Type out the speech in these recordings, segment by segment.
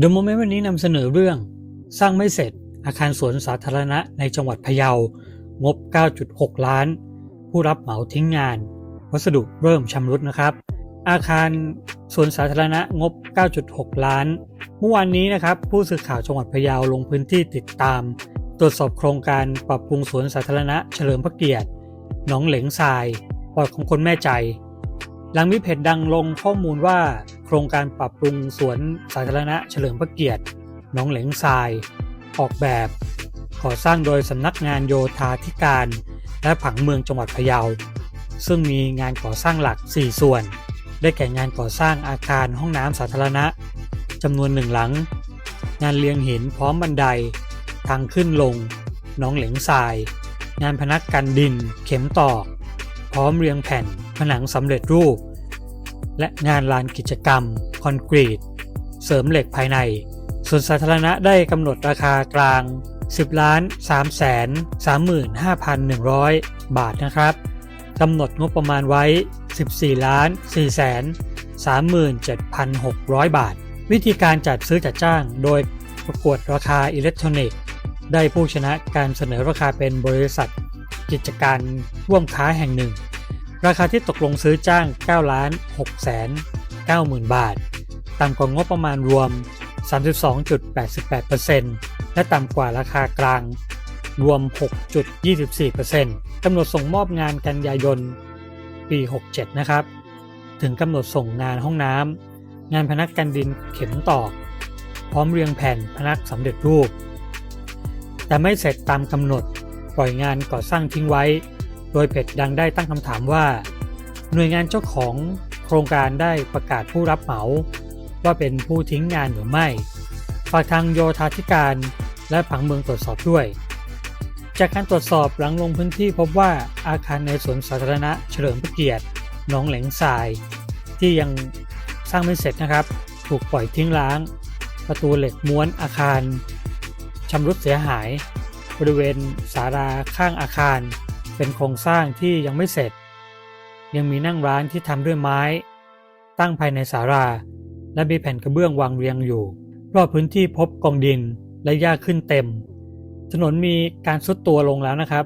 เดอะโมเมนต์วันนี้นำเสนอเรื่อง สร้างไม่เสร็จอาคารสวนสาธารณะในจังหวัดพะเยา งบ 9.6 ล้าน ผู้รับเหมาทิ้งงาน วัสดุเริ่มชำรุดนะครับ อาคารสวนสาธารณะงบ 9.6 ล้าน เมื่อวานนี้นะครับ ผู้สื่อข่าวจังหวัดพะเยาลงพื้นที่ติดตาม ตรวจสอบโครงการปรับปรุงสวนสาธารณะเฉลิมพระเกียรติหนองเหลงทรายปอดของคนแม่ใจ หลังมีเพจดังลงข้อมูลว่า โครงการปรับปรุงสวนสาธารณะเฉลิมพระเกียรติหนองเหลงทราย ออกแบบก่อสร้างโดยสำนักงานโยธาธิการ และผังเมืองจังหวัดพะเยา ซึ่งมีงานก่อสร้างหลัก 4 ส่วน ได้แก่งานก่อสร้างอาคารห้องน้ำสาธารณะจำนวนหนึ่งหลัง งานเลียงหินพร้อมบันได ทางขึ้นลงหนองเหลงทราย งานพนักกันดิน เข็มตอก พร้อมเรียงแผ่น ผนังสำเร็จรูป และงานลานกิจกรรม คอนกรีต เสริมเหล็กภายในส่วนสาธารณะได้กำหนดราคากลาง 10ล้าน3แสน35,100 บาทนะครับกำหนดงบประมาณไว้ 14ล้าน4แสน37,600 บาท วิธีการจัดซื้อจัดจ้างโดยประกวดราคาอิเล็กทรอนิกส์ ได้ผู้ชนะการเสนอราคาเป็นบริษัท กิจการร่วมค้าแห่งหนึ่ง ราคาที่ตกลงซื้อจ้าง9ล้าน6แสน90,000 บาท ต่ำกว่างบประมาณรวม 32.88%และต่ำกว่าราคากลาง รวม 6.24%กำหนดส่งมอบงานกันยายน ปี 67 นะครับ ถึงกำหนดส่งงานห้องน้ำ งานพนักกันดินเข็มตอก พร้อมเรียงแผ่นพนักสำเร็จรูป แต่ไม่เสร็จตามกำหนด ปล่อยงานก่อสร้างทิ้งไว้ โดยเพจดังได้ตั้งคำถามว่า หน่วยงานเจ้าของโครงการได้ประกาศผู้รับเหมา ว่าเป็นผู้ทิ้งงานหรือไม่ ฝากทางโยธาธิการและผังเมืองตรวจสอบด้วย จากการตรวจสอบหลังลงพื้นที่พบว่าอาคารในสวนสาธารณะเฉลิมพระเกียรติหนองแหลงทราย ที่ยังสร้างไม่เสร็จนะครับ ถูกปล่อยทิ้งร้าง ประตูเหล็กม้วนอาคารชำรุดเสียหาย บริเวณศาลาข้างอาคาร เป็นโครงสร้างที่ยังไม่เสร็จ ยังมีนั่งร้านที่ทำด้วยไม้ ตั้งภายในศาลาและมีแผ่นกระเบื้องวางเรียงอยู่ รอบพื้นที่พบกองดินและหญ้าขึ้นเต็ม ถนนมีการซุดตัวลงแล้วนะครับ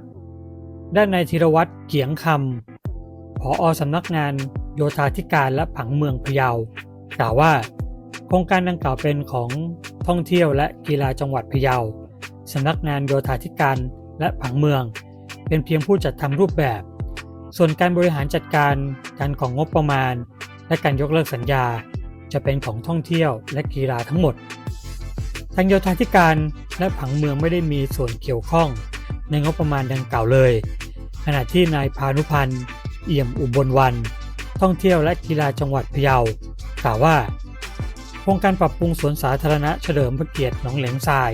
ด้านในธีรวัตรเกียงคำผออสำนักงานโยธาธิการและผังเมืองพะเยากล่าวว่า โครงการดังกล่าวเป็นของท่องเที่ยวและกีฬาจังหวัดพะเยาสำนักงานโยธาธิการและผังเมือง เป็นเพียงผู้จัดทำรูปแบบ ส่วนการบริหารจัดการการของงบประมาณ และการยกเลิกสัญญา จะเป็นของท่องเที่ยวและกีฬาทั้งหมด ทางโยธาธิการและผังเมืองไม่ได้มีส่วนเกี่ยวข้องในงบประมาณดังกล่าวเลย ขณะที่นายพานุพันธ์เอี่ยมอุบลวัน ท่องเที่ยวและกีฬาจังหวัดพะเยากล่าวว่าโครงการปรับปรุงสวนสาธารณะเฉลิมพระเกียรติหนองเหลงทราย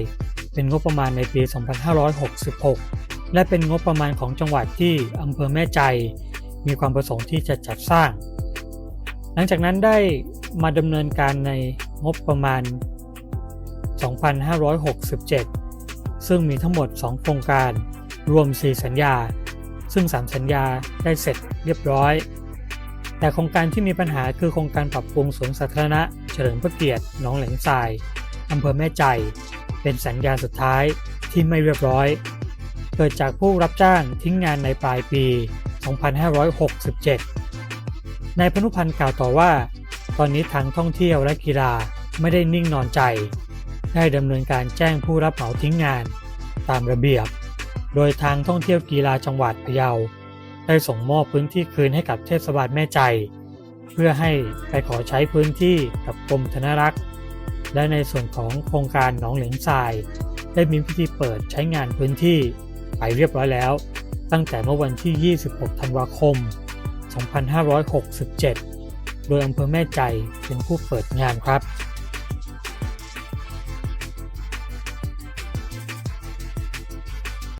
เป็นงบประมาณในปี 2566 และเป็นงบประมาณของจังหวัดที่อำเภอแม่ใจ มีความประสงค์ที่จะจัดสร้าง หลังจากนั้นได้มาดำเนินการในงบประมาณ 2567 ซึ่งมีทั้งหมด 2 โครงการรวม 4 สัญญา ซึ่ง 3 สัญญาได้เสร็จเรียบร้อย แต่โครงการที่มีปัญหาคือโครงการปรับปรุงสวนสาธารณะ เฉลิมพระเกียรติหนองเหลงทรายอำเภอแม่ใจ เป็นสัญญาสุดท้ายที่ไม่เรียบร้อย กิดจากผู้รับจ้างทิ้งงานในปลายปี 2567 นายพนุพันธ์กล่าวต่อว่า ตอนนี้ทางท่องเที่ยวและกีฬาไม่ได้นิ่งนอนใจ ได้ดำเนินการแจ้งผู้รับเหมาทิ้งงาน ตามระเบียบ โดยทางท่องเที่ยวกีฬาจังหวัดพะเยา ได้ส่งมอบพื้นที่คืนให้กับเทศบาลแม่ใจ เพื่อให้ไปขอใช้พื้นที่กับกรมธนรักษ์และในส่วนของโครงการหนองเหลงทราย ได้มีพิธีเปิดใช้งานพื้นที่ ไปเรียบร้อยแล้ว ตั้งแต่เมื่อวันที่ 26 ธันวาคม 2567 โดยอำเภอแม่ใจเป็นผู้เปิดงานครับ